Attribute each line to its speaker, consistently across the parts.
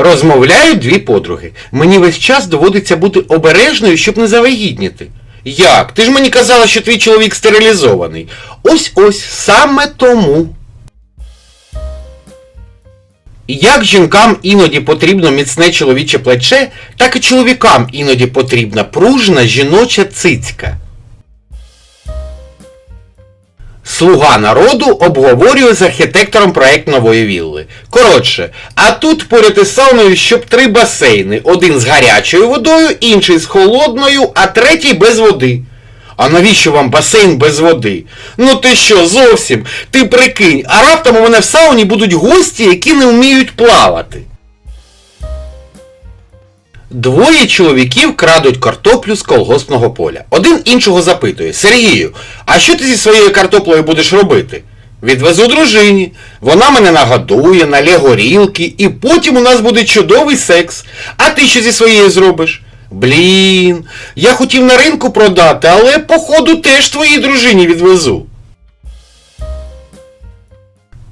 Speaker 1: Розмовляють дві подруги. Мені весь час доводиться бути обережною, щоб не завагітніти. Як? Ти ж мені казала, що твій чоловік стерилізований. Ось ось саме тому. Як жінкам іноді потрібно міцне чоловіче плече, так і чоловікам іноді потрібна пружна жіноча цицька. Слуга народу обговорює з архітектором проект нової вілли. Коротше, а тут поряд із сауною, щоб три басейни. Один з гарячою водою, інший з холодною, а третій без води. А навіщо вам басейн без води? Ну ти що, зовсім? Ти прикинь, а раптом у мене в сауні будуть гості, які не вміють плавати. Двоє чоловіків крадуть картоплю з колгоспного поля. Один іншого запитує: Сергію, а що ти зі своєю картоплею будеш робити? Відвезу дружині. Вона мене нагодує, налє горілки, і потім у нас буде чудовий секс. А ти що зі своєю зробиш? Блін, я хотів на ринку продати, але походу теж твоїй дружині відвезу.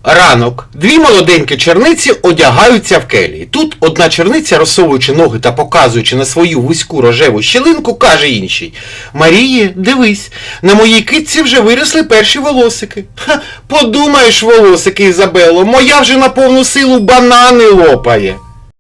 Speaker 1: Ранок. Дві молоденькі черниці одягаються в келії. Тут одна черниця, розсовуючи ноги та показуючи на свою вузьку рожеву щілинку, каже іншій Маріє, дивись, на моїй китці вже виросли перші волосики. Ха, подумаєш, волосики, Ізабело, моя вже на повну силу банани лопає.